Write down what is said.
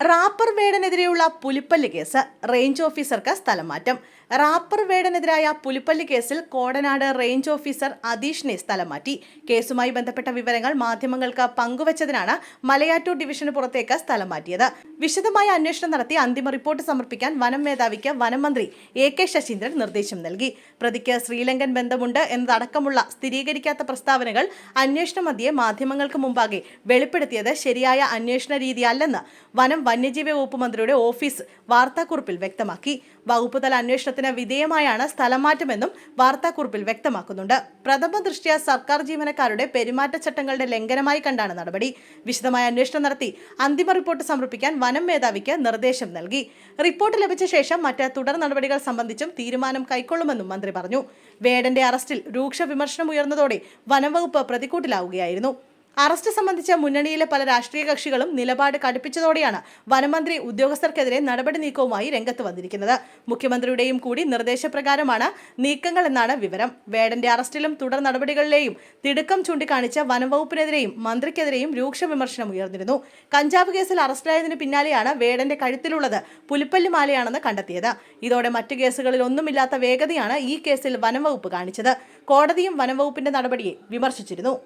Wrapper വേടനെതിരെയുള്ള പുലിപ്പല്ല് case range ഓഫീസർക്ക് സ്ഥലം മാറ്റം റാപ്പർ വേടനെതിരായ പുലിപ്പല്ല് കേസിൽ കോടനാട് റേഞ്ച് ഓഫീസർ അതീഷിനെ സ്ഥലം മാറ്റി കേസുമായി ബന്ധപ്പെട്ട വിവരങ്ങൾ മാധ്യമങ്ങൾക്ക് പങ്കുവച്ചതിനാണ് മലയാറ്റൂർ ഡിവിഷന് പുറത്തേക്ക് സ്ഥലം മാറ്റിയത് വിശദമായ അന്വേഷണം നടത്തി അന്തിമ റിപ്പോർട്ട് സമർപ്പിക്കാൻ വനം മേധാവിക്ക് വനം മന്ത്രി എ കെ ശശീന്ദ്രൻ നിർദ്ദേശം നൽകി. പ്രതിക്ക് ശ്രീലങ്കൻ ബന്ധമുണ്ട് എന്നതടക്കമുള്ള സ്ഥിരീകരിക്കാത്ത പ്രസ്താവനകൾ അന്വേഷണ മധ്യേ മാധ്യമങ്ങൾക്ക് മുമ്പാകെ വെളിപ്പെടുത്തിയത് ശരിയായ അന്വേഷണ രീതിയല്ലെന്ന് വനം വന്യജീവി വകുപ്പ് മന്ത്രിയുടെ ഓഫീസ് വാർത്താക്കുറിപ്പിൽ വ്യക്തമാക്കി. വകുപ്പ് തല അന്വേഷണത്തിന് വിധേയമായാണ് സ്ഥലം മാറ്റമെന്നും വാർത്താക്കുറിപ്പിൽ വ്യക്തമാക്കുന്നുണ്ട്. പ്രഥമ ദൃഷ്ട്യാ സർക്കാർ ജീവനക്കാരുടെ പെരുമാറ്റച്ചട്ടങ്ങളുടെ ലംഘനമായി കണ്ടാണ് നടപടി. വിശദമായ അന്വേഷണം നടത്തി അന്തിമ റിപ്പോർട്ട് സമർപ്പിക്കാൻ വനം മേധാവിക്ക് നിർദ്ദേശം നൽകി. റിപ്പോർട്ട് ലഭിച്ച ശേഷം മറ്റ് തുടർ നടപടികൾ സംബന്ധിച്ചും തീരുമാനം കൈക്കൊള്ളുമെന്നും മന്ത്രി പറഞ്ഞു. വേടന്റെ അറസ്റ്റിൽ രൂക്ഷ വിമർശനം ഉയർന്നതോടെ വനം വകുപ്പ് പ്രതിക്കൂട്ടിലാവുകയായിരുന്നു. അറസ്റ്റ് സംബന്ധിച്ച മുന്നണിയിലെ പല രാഷ്ട്രീയ കക്ഷികളും നിലപാട് കടുപ്പിച്ചതോടെയാണ് വനമന്ത്രി ഉദ്യോഗസ്ഥർക്കെതിരെ നടപടി നീക്കവുമായി രംഗത്ത് വന്നിരിക്കുന്നത്. മുഖ്യമന്ത്രിയുടെയും കൂടി നിർദ്ദേശപ്രകാരമാണ് നീക്കങ്ങൾ എന്നാണ് വിവരം. വേടന്റെ അറസ്റ്റിലും തുടർ നടപടികളിലെയും തിടുക്കം ചൂണ്ടിക്കാണിച്ച വനംവകുപ്പിനെതിരെയും മന്ത്രിക്കെതിരെയും രൂക്ഷ വിമർശനം ഉയർന്നിരുന്നു. കഞ്ചാവ് കേസിൽ അറസ്റ്റിലായതിന് പിന്നാലെയാണ് വേടന്റെ കഴുത്തിലുള്ളത് പുലിപ്പല്ലി മാലയാണെന്ന് കണ്ടെത്തിയത്. ഇതോടെ മറ്റു കേസുകളിൽ ഒന്നുമില്ലാത്ത വേഗതയാണ് ഈ കേസിൽ വനംവകുപ്പ് കാണിച്ചത്. കോടതിയും വനംവകുപ്പിന്റെ നടപടിയെ വിമർശിച്ചിരുന്നു.